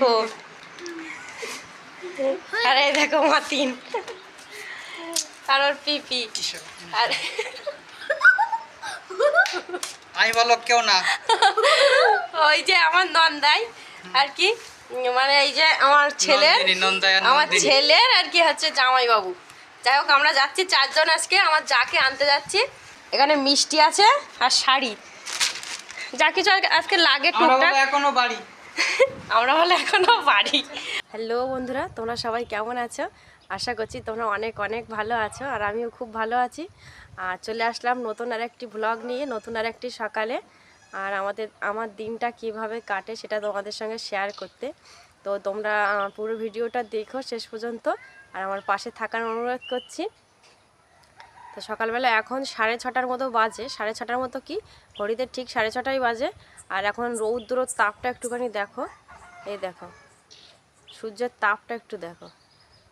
দেখো। আর এই দেখো মাতিন আর ওর পিপি। আর আমি বলো কেউ না। ওই যে আমার নন্দাই আর কি মানে এই যে আমার ছেলের আমার। ছেলের আর কি হচ্ছে জামাইবাবু। যাই হোক আমরা যাচ্ছি চারজন আজকে আমার যাকে আনতে যাচ্ছি। এখানে মিষ্টি আছে আর শাড়ি। যা কিছু আজকে লাগে টুকটাক। এখনও বাড়ি। আমরা হলে এখনও বাড়ি হ্যালো বন্ধুরা, তোমরা সবাই কেমন আছো? আশা করছি তোমরা অনেক অনেক ভালো আছো আর আমিও খুব ভালো আছি। আর চলে আসলাম নতুন আর একটি ব্লগ নিয়ে, নতুন আর একটি সকালে। আর আমাদের, আমার দিনটা কীভাবে কাটে সেটা তোমাদের সঙ্গে শেয়ার করতে। তো তোমরা পুরো ভিডিওটা দেখো শেষ পর্যন্ত। আর আমার পাশে থাকার অনুরোধ করছি। তো সকালবেলা এখন সাড়ে ছটার মতো বাজে। সাড়ে ছটার মতো কি? ঘড়িতে ঠিক সাড়ে ছটাই বাজে। আর এখন রৌদ্র তাপটা একটুখানি দেখো। এই দেখো, সূর্যের তাপটা একটু দেখো।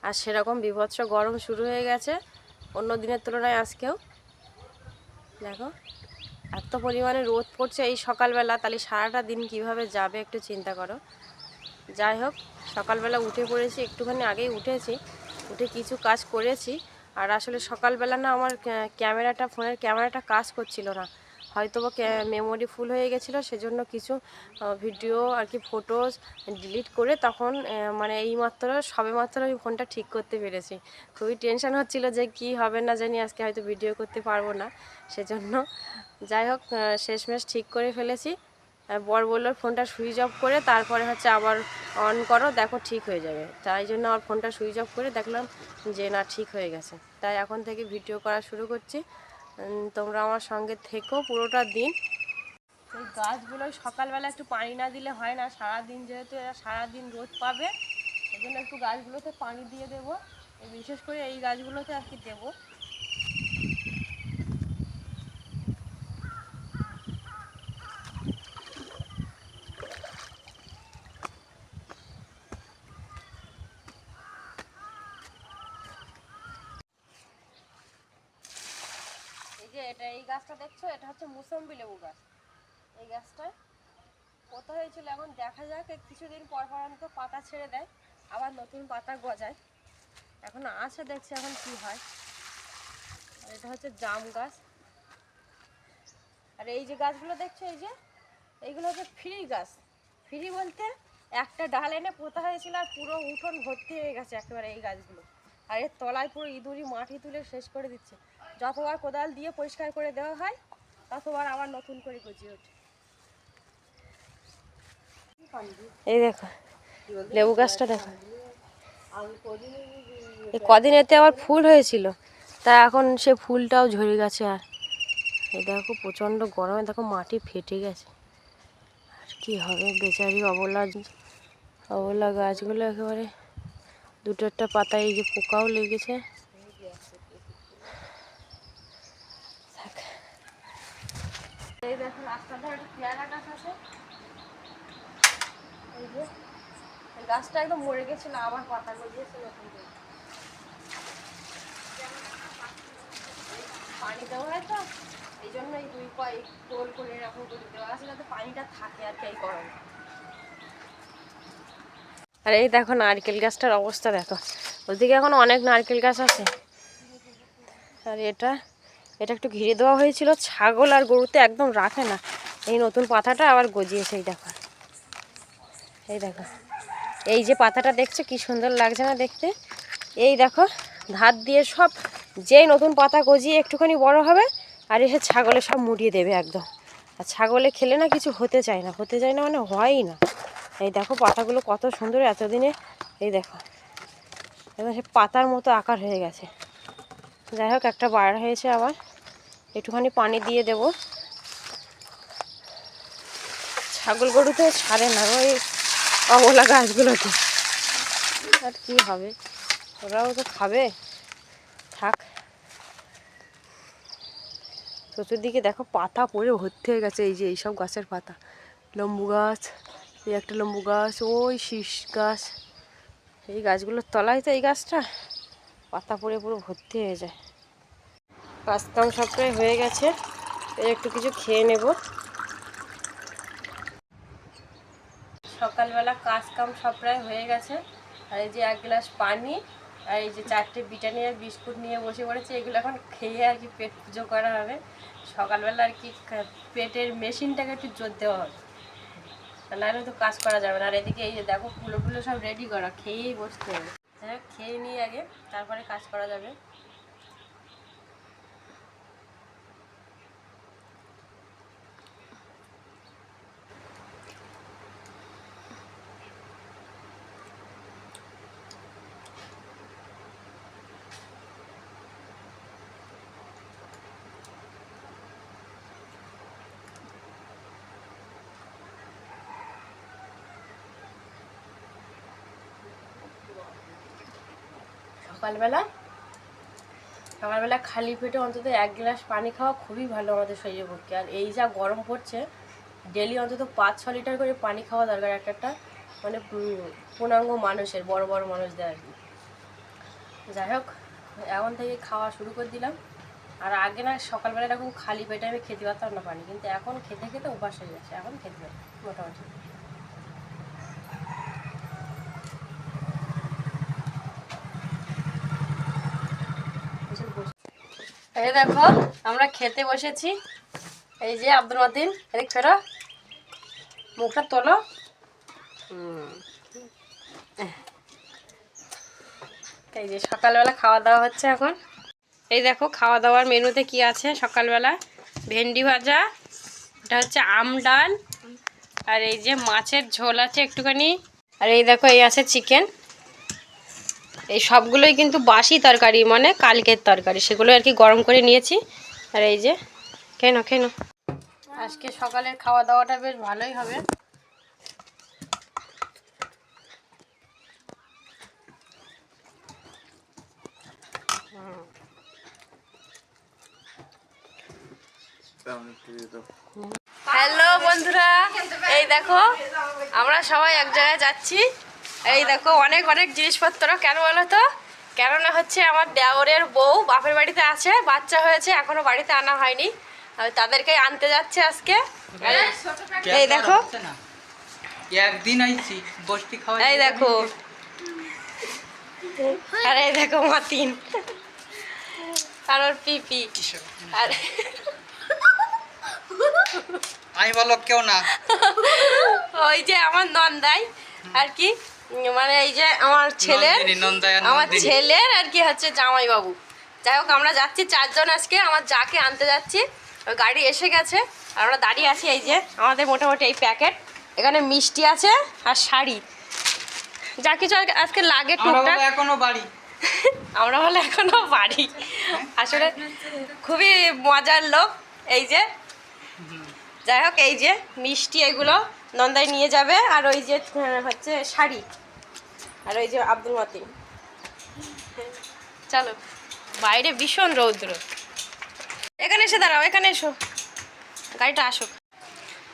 আর সেরকম বিভৎস গরম শুরু হয়ে গেছে অন্য দিনের তুলনায় আজকেও। দেখো, এত পরিমাণে রোদ পড়ছে এই সকালবেলা, তাহলে সারাটা দিন কীভাবে যাবে একটু চিন্তা করো। যাই হোক, সকালবেলা উঠে পড়েছি, একটুখানি আগেই উঠেছি, উঠে কিছু কাজ করেছি। আর আসলে সকালবেলা না আমার ক্যামেরাটা, ফোনের ক্যামেরাটা কাজ করছিল না। হয়তো বা মেমোরি ফুল হয়ে গেছিল, সেজন্য কিছু ভিডিও আর কি ফটোজ ডিলিট করে তখন মানে এইমাত্র, সবেমাত্র আমি ফোনটা ঠিক করতে পেরেছি। খুবই টেনশন হচ্ছিল যে কি হবে না জানি, আজকে হয়তো ভিডিও করতে পারব না, সেজন্য যাই হোক শেষমেশ ঠিক করে ফেলেছি। বর বলল, ফোনটা সুইচ অফ করে তারপরে হচ্ছে আবার অন করো, দেখো ঠিক হয়ে যাবে। তাই জন্য আমার ফোনটা সুইচ অফ করে দেখলাম যে না, ঠিক হয়ে গেছে। তাই এখন থেকে ভিডিও করা শুরু করছি। তোমরা আমার সঙ্গে থেকো পুরোটা দিন। ওই গাছগুলো সকালবেলা একটু পানি না দিলে হয় না, সারাদিন যেহেতু এরা সারাদিন রোদ পাবে এই জন্য একটু গাছগুলোতে পানি দিয়ে দেবো। বিশেষ করে এই গাছগুলোতে আর কি দেবো এই যে এটা এই গাছটা দেখছ? এটা হচ্ছে মুসম্বি লেবু গাছ। এই গাছটা কত হয়েছিল, এখন দেখা যাক কিছুদিন পর পর অন্তত পাতা ছেড়ে দেয়, আবার নতুন পাতা গজায়। এখন আছে, দেখছি এখন কি হয়। আর এটা হচ্ছে জাম গাছ। আর এই যে গাছগুলো দেখছ, এই যে, এইগুলো হচ্ছে ফ্রি গাছ। ফ্রি বলতে একটা ডাল এনে পোতা হয়েছিল আর পুরো উঠোন ভর্তি হয়ে গেছে একেবারে এই গাছগুলো। আর এর তলায় পুরো ইঁদুরি মাটি তুলে শেষ করে দিচ্ছে। যতবার কোদাল দিয়ে পরিষ্কার করে দেওয়া হয়, ততবার আবার নতুন করে গজিয়ে ওঠে। এই দেখো, লেবু গাছটা দেখো। এই কদিন এতে আবার ফুল হয়েছিল, তা এখন সে ফুলটাও ঝরে গেছে আর। এই দেখো, প্রচণ্ড গরমে দেখো মাটি ফেটে গেছে। আর কি হবে, বেচারি অবলা অবলা গাছগুলো একেবারে, দুটো একটা পাতায় এই যে পোকাও লেগেছে থাক। গাছটা একদম মরে গেছিল, আবার পাতা গজিয়েছে নতুন করে। পানি দেওয়া হয় তো, এই জন্য এই দুই কয় গোল করে এরকম করে দেওয়া আছে, যাতে পানিটা থাকে আর কি এই গরমে। আর এই দেখো, নারকেল গাছটার অবস্থা দেখো। ওদিকে এখন অনেক নারকেল গাছ আছে। আর এটা এটা একটু ঘিরে দেওয়া হয়েছিল। ছাগল আর গরুতে একদম রাখে না। এই নতুন পাতাটা আবার গজিয়েছে, এই দেখো। এই দেখো। এই যে পাতাটা দেখছ, কি সুন্দর লাগছে না দেখতে? এই দেখো, ধার দিয়ে সব যেই নতুন পাতা গজিয়ে একটুখানি বড় হবে, আর এসে ছাগলে সব মুড়িয়ে দেবে একদম। আর ছাগলে খেলে না কিছু হতে চায় না। হতে চায় না মানে হয়ই না। এই দেখো পাতাগুলো কত সুন্দর এতদিনে। এই দেখো। এবার সে পাতার মতো আকার হয়ে গেছে। যাই হোক, একটা বার হয়েছে আবার। একটুখানি পানি দিয়ে দেব। ছাগল গরুতে ছাড়ে না ওই অবলা গাছগুলোতে। আর কি হবে? ওরাও তো খাবে। থাক। চতুর্দিকে দেখো পাতা পড়ে ভর্তি হয়ে গেছে, এই যে এইসব গাছের পাতা। লম্বু গাছ, এই একটা লম্বু গাছ, ওই শীষ গাছ। এই গাছগুলোর তলায় তো এই গাছটা। পাতা পড়ে পুরো ভর্তি হয়ে যায়। কাজ কাম সব প্রায় হয়ে গেছে। একটু কিছু খেয়ে নেব। সকালবেলা কাজ কাম সব প্রায় হয়ে গেছে। আর এই যে এক গ্লাস পানি আর এই যে চারটে বিটানিয়া বিস্কুট নিয়ে বসে পড়েছে এগুলো এখন খেয়ে আর কি পেট পুজো করা হবে। সকালবেলা আর কি পেটের মেশিনটাকে একটু জোর দেওয়া হবে। নাহলে তো কাজ করা যাবে না। আর এদিকে এই যে দেখো ফুলো ফুলো সব রেডি করা খেয়েই বসতে হবে। হোক, খেয়ে নিয়ে আগে তারপরে কাজ করা যাবে। সকালবেলা। সকালবেলা খালি পেটে অন্তত এক গ্লাস পানি খাওয়া খুবই ভালো আমাদের শরীরের পক্ষে। আর এই যা গরম পড়ছে ডেলি অন্তত পাঁচ, ছ লিটার করে পানি খাওয়া দরকার একটা একটা মানে পূর্ণাঙ্গ মানুষের, বড় বড় মানুষদের আর কি। যাই হোক, এখন থেকে খাওয়া শুরু করে দিলাম। আর আগে না সকালবেলা এরকম খালি পেটে আমি খেতে পারতাম না পানি, কিন্তু এখন খেতে খেতে অভ্যাস হয়ে গেছে এখন খেতে পারি, মোটামুটি। এই দেখো, আমরা খেতে বসেছি। এই যে আব্দুল মাতিন, এদিক ফেরো। মুখটা তোলো। এই যে সকালবেলা খাওয়া দাওয়া হচ্ছে এখন। এই দেখো, খাওয়া দাওয়ার মেনুতে কি আছে সকালবেলা? ভেন্ডি ভাজা, এটা হচ্ছে আম ডাল, আর এই যে মাছের ঝোল আছে একটুখানি। আর এই দেখো, এই আছে চিকেন। এই সবগুলোই কিন্তু বাসি তরকারি মানে কালকের তরকারি। সেগুলো আর কি গরম করে নিয়েছি। আর এই যে কেন কেন আজকে সকালের খাওয়া দাওয়াটা বেশ ভালোই হবে। হ্যালো বন্ধুরা, এই দেখো, আমরা সবাই এক জায়গায় যাচ্ছি। এই দেখো অনেক অনেক জিনিসপত্র। কেন বলো তো? কেননা হচ্ছে আমার দেওরের বউ বাপের বাড়িতে আছে বাচ্চা হয়েছে এখনও বাড়িতে আনা হয়নি। তাদেরকে আনতে যাচ্ছে আজকে। এই দেখো। একদিন আইছি বসতি খাওয়া এই দেখো। আর এই দেখো মাতিন। আর ওর পিপি। আর আমি বলো কেউ না। ওই যে আমার নন্দাই। আর কি? মানে এই যে আমার ছেলের আমার ছেলের আর কি হচ্ছে জামাইবাবু। যাই হোক আমরা যাচ্ছি চারজন আজকে। আমার যাকে আনতে যাচ্ছি গাড়ি এসে গেছে। আর আমরা দাঁড়িয়ে আছি এই যে আমাদের মোটামুটি এই প্যাকেট। এখানে মিষ্টি আছে আর শাড়ি। যা কিছু আজকে লাগে টুকটাক। এখনও বাড়ি। আমরা হলে এখনও বাড়ি। আসলে খুবই মজার লোক এই যে। যাই হোক এই যে মিষ্টি এগুলো। নন্দাই নিয়ে যাবে আর ওই যে হচ্ছে শাড়ি আর ওই যে আব্দুল মতিন চলো বাইরে ভীষণ রৌদ্র। এখানে এসে দাঁড়াও এখানে এসো। গাড়িটা আসুক।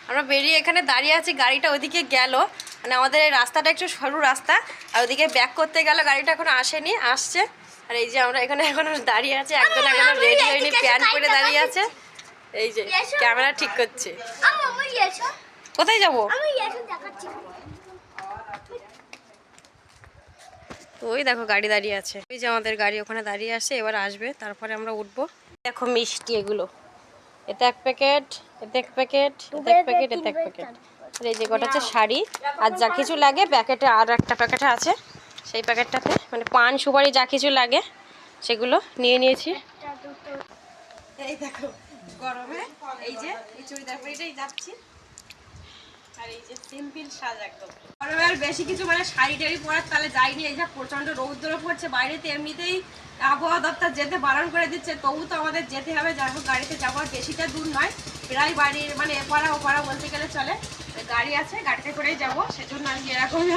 আমরা বেরিয়ে এখানে দাঁড়িয়ে আছি গাড়িটা ওদিকে গেল। মানে আমাদের এই রাস্তাটা একটু সরু রাস্তা আর ওদিকে ব্যাক করতে গেল গাড়িটা এখনও আসেনি আসছে। আর এই যে আমরা এখানে এখনও দাঁড়িয়ে আছি একজন এখনও রেডি হয়নি প্যান্ট পরে দাঁড়িয়ে আছে। এই যে ক্যামেরা ঠিক করছে। কোথায় যাব? ওই দেখো গাড়ি দাঁড়িয়ে আছে। ওই যে আমাদের গাড়ি ওখানে দাঁড়িয়ে আছে এবার আসবে তারপরে আমরা উঠবো। দেখো মিষ্টি এগুলো। এতে এক প্যাকেট এতে এক প্যাকেট এতে এক প্যাকেট এতে এক প্যাকেট। আর এই যে গোটা হচ্ছে শাড়ি আর যা কিছু লাগে প্যাকেটে আর একটা প্যাকেটে আছে। সেই প্যাকেটটাতে মানে পান সুপারি যা কিছু লাগে সেগুলো নিয়ে নিয়েছি। এই দেখো গরমে এই যে এই চুড়িদার পরেটাই যাচ্ছি। সাজ একদম। গরমে আর বেশি কিছু মানে শাড়ি পরার তাহলে এই যে প্রচণ্ড রৌদ্র পড়ছে এমনিতেই আবহাওয়া দপ্তর যেতে বারণ করে দিচ্ছে, তবু তো আমাদের যেতে হবে গাড়িতে বেশিটা দূর নয়, প্রায় বাড়ির মানে বলতে গেলে চলে গাড়ি আছে, গাড়িতে করেই সেজন্য আমি এরকমই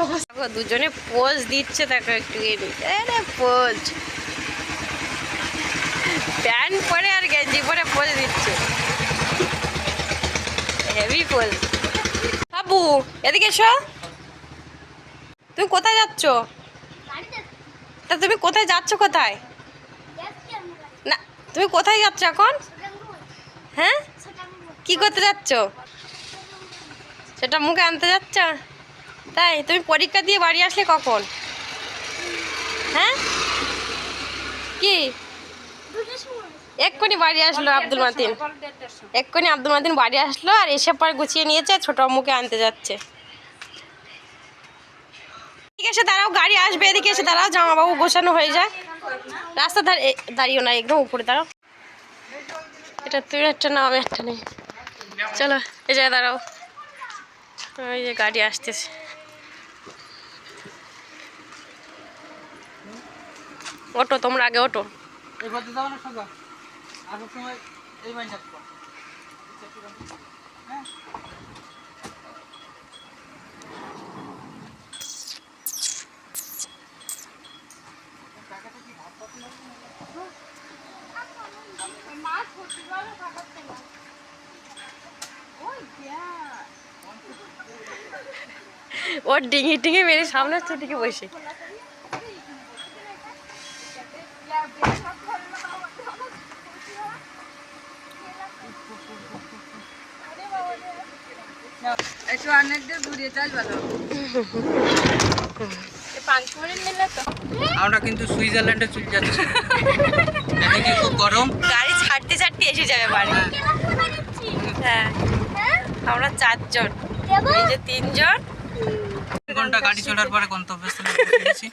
দুজনে পোজ দিচ্ছে, দেখো একটু পোজ। প্যান্ট পরে আর গেঞ্জি পরে পোজ দিচ্ছে। Heavy pose. বাবু এদিকে এসো। তুমি কোথায় যাচ্ছ? তা তুমি কোথায় যাচ্ছ কোথায়? না, তুমি কোথায় যাচ্ছ এখন? হ্যাঁ? কি করতে যাচ্ছ? সেটা মুখে আনতে যাচ্ছ? তাই, তুমি পরীক্ষা দিয়ে বাড়ি আসলে কখন? হ্যাঁ? কি? এক্ষুনি বাড়ি আসলো আব্দুল মাতিন। এক্ষুনি আব্দুল মাতিন বাড়ি আসলো আর এসে পর গুছিয়ে নিয়েছে ছোট আম্মুকে আনতে যাচ্ছে। ঠিক আছে দাঁড়াও গাড়ি আসবে এদিকে এসে দাঁড়াও জামাবাবু গোছানো হয়ে যায় রাস্তা ধারে এ, দাঁড়িও না একদম উপরে দাঁড়াও। এটা তুই একটা না আমি একটা নেই। চলো এই জায়গায় দাঁড়াও। ওই যে গাড়ি আসতেছে। অটো তোমরা আগে ওটো সময় যাব ওর ডিঙি টিঙি মেরে সামনে হচ্ছে দিকে বসে। একটু অনেকদের ঘুরিয়ে চাল ভালো আমরা কিন্তু সুইজারল্যান্ডে চলে যাচ্ছি। এদিকে খুব গরম? গাড়ি ছাড়তে ছাড়তে এসে যাবে বাড়ি। হ্যাঁ। আমরা চারজন। এই যে তিনজন। তিন ঘণ্টা গাড়ি চলার পরে গন্তব্যস্থলে পৌঁছে গেছি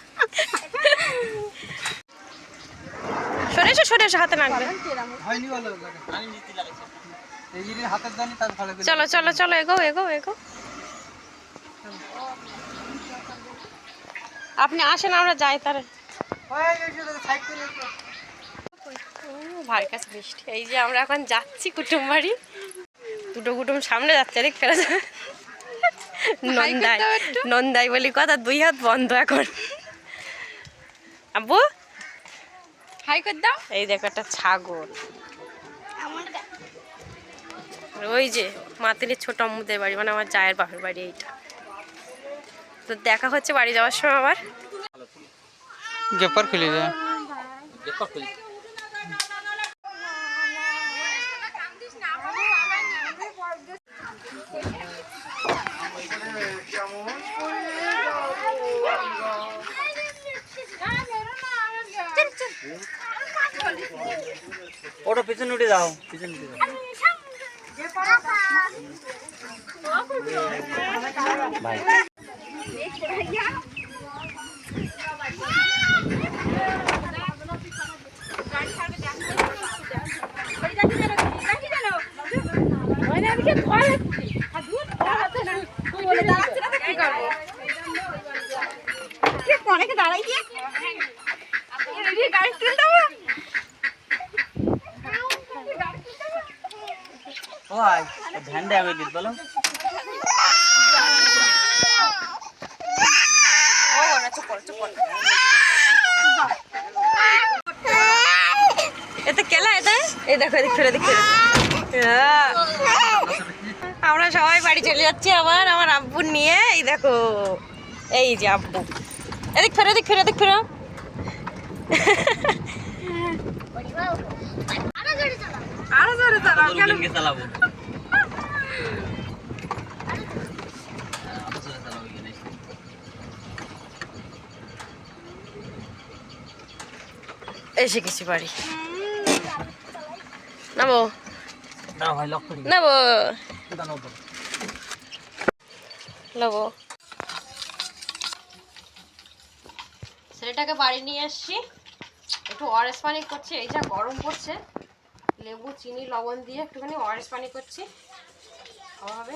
সরে এসো সরে এসো হাতে লাগবে হয়নি বলো এই জিনিস হাতের জানি তার ভালো করে চলো চলো চলো এগো এগো এগো। আপনি আসেন আমরা যাই তারে। ভাই কাছে বৃষ্টি। এই যে আমরা এখন যাচ্ছি কুটুম বাড়ি দুটো কুটুম সামনে যাচ্ছে রে ফেরা নন্দাই নন্দাই বলি কথা দুই হাত বন্ধ এখন। আব্বু? হাই করে দাও। এই দেখো একটা ছাগল। আমার আর ওই যে মাতিনি ছোট আম্মুদের বাড়ি মানে আমার জায়ের বাপের বাড়ি এইটা। তো দেখা হচ্ছে বাড়ি যাওয়ার সময় আবার। গেপার খুলে যায় ওটা পিছনে উঠে যাও পিছনে উঠে যাও। ওই দে আমি দিত বলো এতে কেলা এটা? এই দেখো এদিক ফিরে এদিক আমরা সবাই বাড়ি চলে যাচ্ছি আবার আমার আব্বু নিয়ে এই দেখো এই যে আব্বু। এদিক ফেরো এদিক ফিরে এদিক ফিরো। আরও জোরে চালাও। আরও জোরে চালাবো? এসে গেছি বাড়ি। নামো। দাও ভাই লক করি নামো। নেব ছেলেটাকে বাড়ি নিয়ে এসছি একটু অরেঞ্জ পানি করছি এই যা গরম পড়ছে। লেবু চিনি লবণ দিয়ে একটুখানি অরেঞ্জ পানি করছি। খাওয়া হবে।